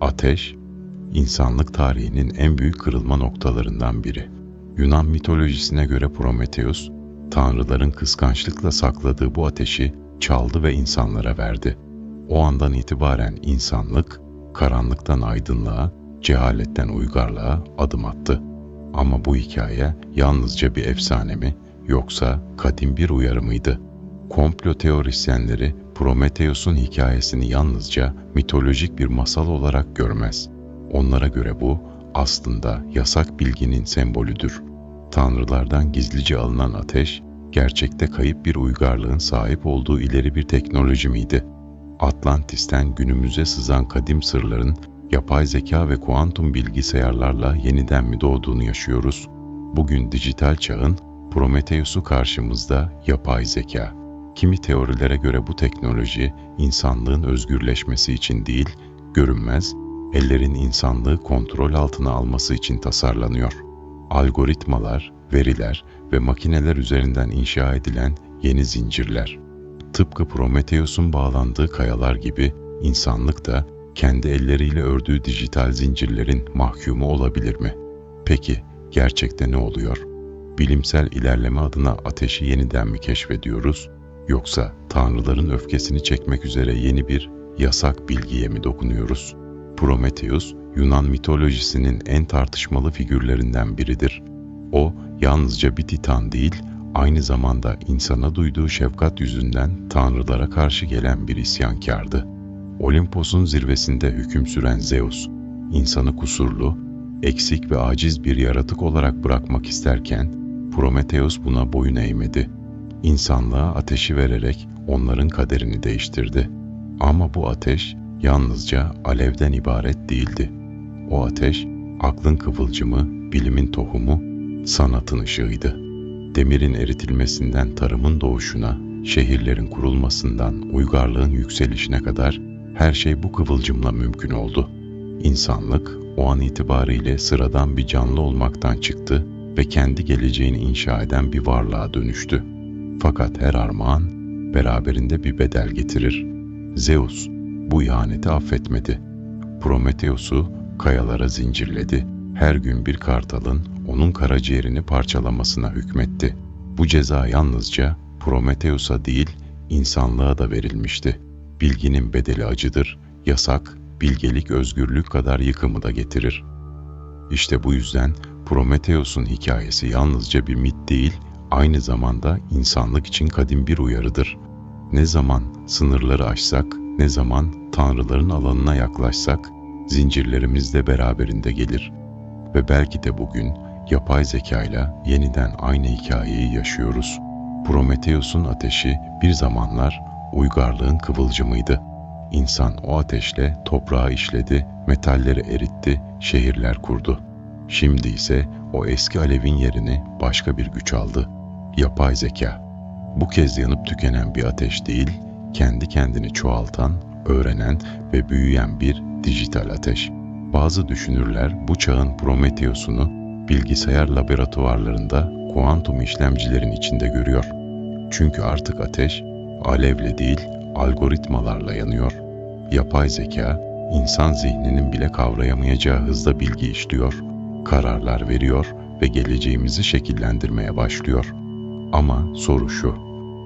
Ateş, insanlık tarihinin en büyük kırılma noktalarından biri. Yunan mitolojisine göre Prometheus, tanrıların kıskançlıkla sakladığı bu ateşi çaldı ve insanlara verdi. O andan itibaren insanlık, karanlıktan aydınlığa, cehaletten uygarlığa adım attı. Ama bu hikaye yalnızca bir efsane mi, yoksa kadim bir uyarı mıydı? Komplo teorisyenleri Prometheus'un hikayesini yalnızca mitolojik bir masal olarak görmez. Onlara göre bu aslında yasak bilginin sembolüdür. Tanrılardan gizlice alınan ateş, gerçekte kayıp bir uygarlığın sahip olduğu ileri bir teknoloji miydi? Atlantis'ten günümüze sızan kadim sırların yapay zeka ve kuantum bilgisayarlarla yeniden mi doğduğunu yaşıyoruz? Bugün dijital çağın Prometheus'u karşımızda yapay zeka. Kimi teorilere göre bu teknoloji insanlığın özgürleşmesi için değil, görünmez, ellerin insanlığı kontrol altına alması için tasarlanıyor. Algoritmalar, veriler ve makineler üzerinden inşa edilen yeni zincirler. Tıpkı Prometheus'un bağlandığı kayalar gibi insanlık da kendi elleriyle ördüğü dijital zincirlerin mahkumu olabilir mi? Peki gerçekte ne oluyor? Bilimsel ilerleme adına ateşi yeniden mi keşfediyoruz? Yoksa tanrıların öfkesini çekmek üzere yeni bir yasak bilgiye mi dokunuyoruz? Prometheus, Yunan mitolojisinin en tartışmalı figürlerinden biridir. O, yalnızca bir titan değil, aynı zamanda insana duyduğu şefkat yüzünden tanrılara karşı gelen bir isyankardı. Olimpos'un zirvesinde hüküm süren Zeus, insanı kusurlu, eksik ve aciz bir yaratık olarak bırakmak isterken, Prometheus buna boyun eğmedi. İnsanlığa ateşi vererek onların kaderini değiştirdi. Ama bu ateş yalnızca alevden ibaret değildi. O ateş, aklın kıvılcımı, bilimin tohumu, sanatın ışığıydı. Demirin eritilmesinden tarımın doğuşuna, şehirlerin kurulmasından uygarlığın yükselişine kadar her şey bu kıvılcımla mümkün oldu. İnsanlık o an itibariyle sıradan bir canlı olmaktan çıktı ve kendi geleceğini inşa eden bir varlığa dönüştü. Fakat her armağan beraberinde bir bedel getirir. Zeus bu ihaneti affetmedi. Prometheus'u kayalara zincirledi. Her gün bir kartalın onun karaciğerini parçalamasına hükmetti. Bu ceza yalnızca Prometheus'a değil, insanlığa da verilmişti. Bilginin bedeli acıdır, yasak, bilgelik özgürlük kadar yıkımı da getirir. İşte bu yüzden Prometheus'un hikayesi yalnızca bir mit değil, aynı zamanda insanlık için kadim bir uyarıdır. Ne zaman sınırları aşsak, ne zaman tanrıların alanına yaklaşsak, zincirlerimiz de beraberinde gelir. Ve belki de bugün yapay zekayla yeniden aynı hikayeyi yaşıyoruz. Prometheus'un ateşi bir zamanlar uygarlığın kıvılcımıydı. İnsan o ateşle toprağı işledi, metalleri eritti, şehirler kurdu. Şimdi ise o eski alevin yerini başka bir güç aldı. Yapay zeka. Bu kez yanıp tükenen bir ateş değil, kendi kendini çoğaltan, öğrenen ve büyüyen bir dijital ateş. Bazı düşünürler bu çağın Prometheus'unu bilgisayar laboratuvarlarında kuantum işlemcilerin içinde görüyor. Çünkü artık ateş alevle değil algoritmalarla yanıyor. Yapay zeka insan zihninin bile kavrayamayacağı hızda bilgi işliyor, kararlar veriyor ve geleceğimizi şekillendirmeye başlıyor. Ama soru şu,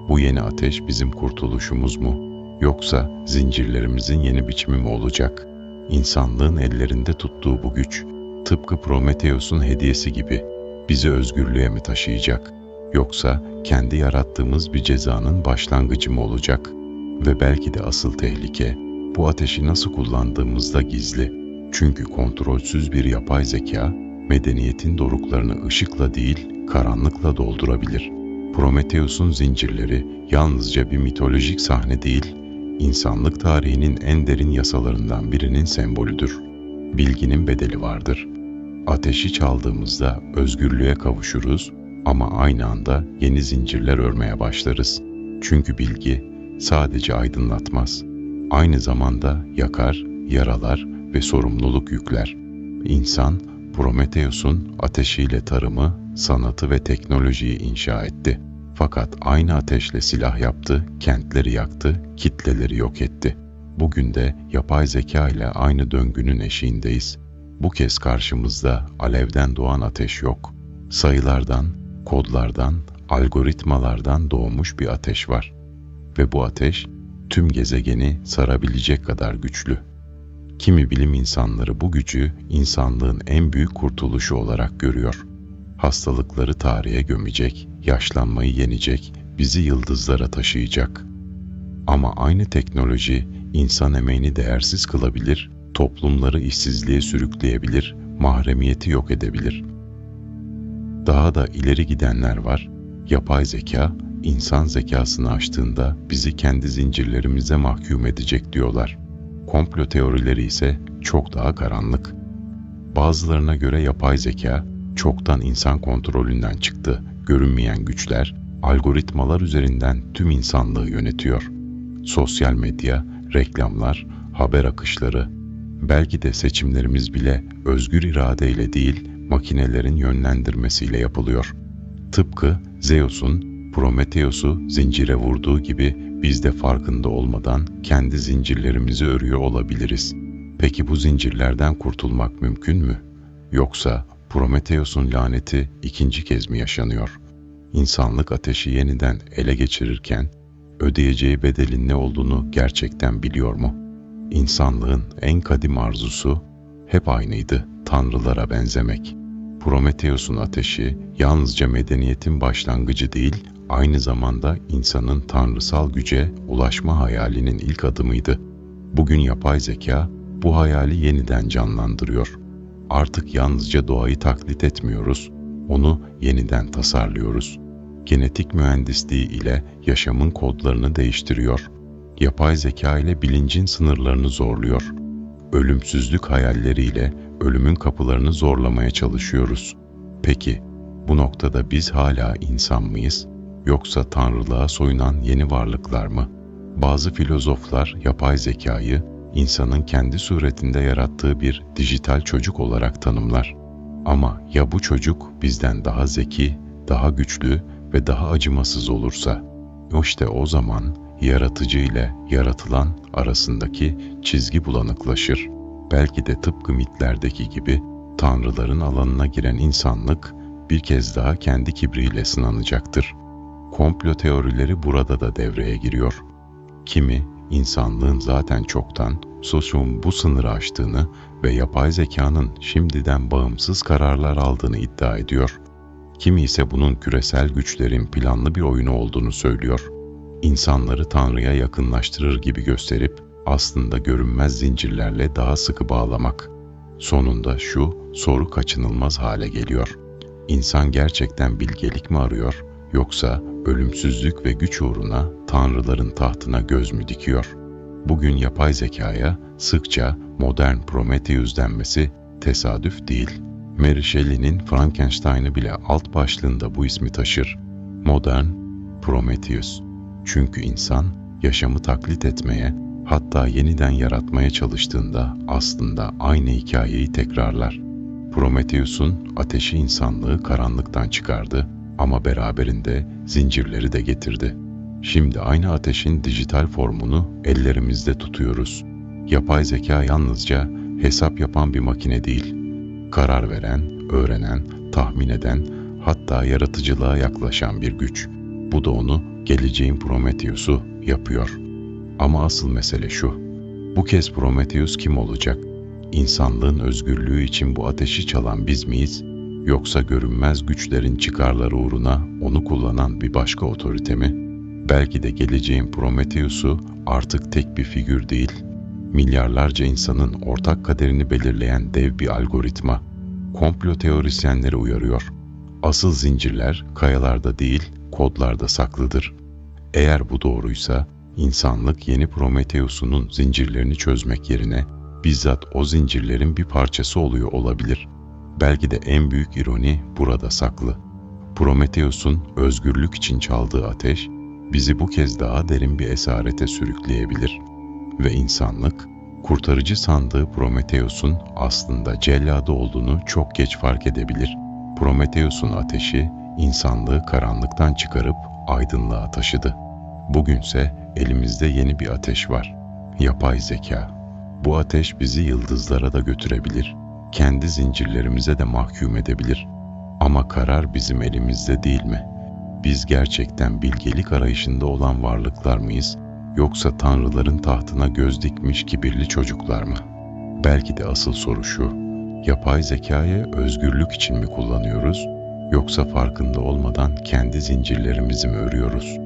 bu yeni ateş bizim kurtuluşumuz mu? Yoksa zincirlerimizin yeni biçimi mi olacak? İnsanlığın ellerinde tuttuğu bu güç, tıpkı Prometheus'un hediyesi gibi bizi özgürlüğe mi taşıyacak? Yoksa kendi yarattığımız bir cezanın başlangıcı mı olacak? Ve belki de asıl tehlike, bu ateşi nasıl kullandığımızda gizli. Çünkü kontrolsüz bir yapay zeka, medeniyetin doruklarını ışıkla değil, karanlıkla doldurabilir. Prometheus'un zincirleri yalnızca bir mitolojik sahne değil, insanlık tarihinin en derin yasalarından birinin sembolüdür. Bilginin bedeli vardır. Ateşi çaldığımızda özgürlüğe kavuşuruz ama aynı anda yeni zincirler örmeye başlarız. Çünkü bilgi sadece aydınlatmaz. Aynı zamanda yakar, yaralar ve sorumluluk yükler. İnsan, Prometheus'un ateşiyle tarımı, sanatı ve teknolojiyi inşa etti. Fakat aynı ateşle silah yaptı, kentleri yaktı, kitleleri yok etti. Bugün de yapay zeka ile aynı döngünün eşiğindeyiz. Bu kez karşımızda alevden doğan ateş yok. Sayılardan, kodlardan, algoritmalardan doğmuş bir ateş var. Ve bu ateş tüm gezegeni sarabilecek kadar güçlü. Kimi bilim insanları bu gücü insanlığın en büyük kurtuluşu olarak görüyor. Hastalıkları tarihe gömecek, yaşlanmayı yenecek, bizi yıldızlara taşıyacak. Ama aynı teknoloji insan emeğini değersiz kılabilir, toplumları işsizliğe sürükleyebilir, mahremiyeti yok edebilir. Daha da ileri gidenler var. Yapay zeka, insan zekasını aştığında bizi kendi zincirlerimize mahkum edecek diyorlar. Komplo teorileri ise çok daha karanlık. Bazılarına göre yapay zeka çoktan insan kontrolünden çıktı. Görünmeyen güçler, algoritmalar üzerinden tüm insanlığı yönetiyor. Sosyal medya, reklamlar, haber akışları, belki de seçimlerimiz bile özgür iradeyle değil, makinelerin yönlendirmesiyle yapılıyor. Tıpkı Zeus'un Prometheus'u zincire vurduğu gibi biz de farkında olmadan kendi zincirlerimizi örüyor olabiliriz. Peki bu zincirlerden kurtulmak mümkün mü? Yoksa Prometheus'un laneti ikinci kez mi yaşanıyor? İnsanlık ateşi yeniden ele geçirirken ödeyeceği bedelin ne olduğunu gerçekten biliyor mu? İnsanlığın en kadim arzusu hep aynıydı, tanrılara benzemek. Prometheus'un ateşi yalnızca medeniyetin başlangıcı değil, aynı zamanda insanın tanrısal güce ulaşma hayalinin ilk adımıydı. Bugün yapay zeka bu hayali yeniden canlandırıyor. Artık yalnızca doğayı taklit etmiyoruz, onu yeniden tasarlıyoruz. Genetik mühendisliği ile yaşamın kodlarını değiştiriyor. Yapay zeka ile bilincin sınırlarını zorluyor. Ölümsüzlük hayalleriyle ölümün kapılarını zorlamaya çalışıyoruz. Peki bu noktada biz hala insan mıyız yoksa tanrılığa soyunan yeni varlıklar mı? Bazı filozoflar yapay zekayı insanın kendi suretinde yarattığı bir dijital çocuk olarak tanımlar. Ama ya bu çocuk bizden daha zeki, daha güçlü ve daha acımasız olursa? İşte o zaman yaratıcı ile yaratılan arasındaki çizgi bulanıklaşır. Belki de tıpkı mitlerdeki gibi tanrıların alanına giren insanlık bir kez daha kendi kibriyle sınanacaktır. Komplo teorileri burada da devreye giriyor. Kimi insanlığın zaten çoktan sosyumun bu sınırı aştığını ve yapay zekanın şimdiden bağımsız kararlar aldığını iddia ediyor. Kimi ise bunun küresel güçlerin planlı bir oyunu olduğunu söylüyor. İnsanları Tanrı'ya yakınlaştırır gibi gösterip aslında görünmez zincirlerle daha sıkı bağlamak. Sonunda şu soru kaçınılmaz hale geliyor. İnsan gerçekten bilgelik mi arıyor yoksa ölümsüzlük ve güç uğruna tanrıların tahtına göz mü dikiyor? Bugün yapay zekaya sıkça modern Prometheus denmesi tesadüf değil. Mary Shelley'nin Frankenstein'ı bile alt başlığında bu ismi taşır. Modern Prometheus. Çünkü insan yaşamı taklit etmeye, hatta yeniden yaratmaya çalıştığında aslında aynı hikayeyi tekrarlar. Prometheus'un ateşi insanlığı karanlıktan çıkardı ama beraberinde zincirleri de getirdi. Şimdi aynı ateşin dijital formunu ellerimizde tutuyoruz. Yapay zeka yalnızca hesap yapan bir makine değil. Karar veren, öğrenen, tahmin eden, hatta yaratıcılığa yaklaşan bir güç. Bu da onu geleceğin Prometheus'u yapıyor. Ama asıl mesele şu. Bu kez Prometheus kim olacak? İnsanlığın özgürlüğü için bu ateşi çalan biz miyiz? Yoksa görünmez güçlerin çıkarları uğruna onu kullanan bir başka otorite mi? Belki de geleceğin Prometheus'u artık tek bir figür değil, milyarlarca insanın ortak kaderini belirleyen dev bir algoritma. Komplo teorisyenleri uyarıyor. Asıl zincirler kayalarda değil, kodlarda saklıdır. Eğer bu doğruysa, insanlık yeni Prometheus'unun zincirlerini çözmek yerine bizzat o zincirlerin bir parçası oluyor olabilir. Belki de en büyük ironi burada saklı. Prometheus'un özgürlük için çaldığı ateş, bizi bu kez daha derin bir esarete sürükleyebilir. Ve insanlık, kurtarıcı sandığı Prometheus'un aslında celladı olduğunu çok geç fark edebilir. Prometheus'un ateşi, insanlığı karanlıktan çıkarıp aydınlığa taşıdı. Bugünse elimizde yeni bir ateş var. Yapay zeka. Bu ateş bizi yıldızlara da götürebilir, kendi zincirlerimize de mahkum edebilir. Ama karar bizim elimizde değil mi? Biz gerçekten bilgelik arayışında olan varlıklar mıyız? Yoksa tanrıların tahtına göz dikmiş kibirli çocuklar mı? Belki de asıl soru şu, yapay zekayı özgürlük için mi kullanıyoruz? Yoksa farkında olmadan kendi zincirlerimizi mi örüyoruz?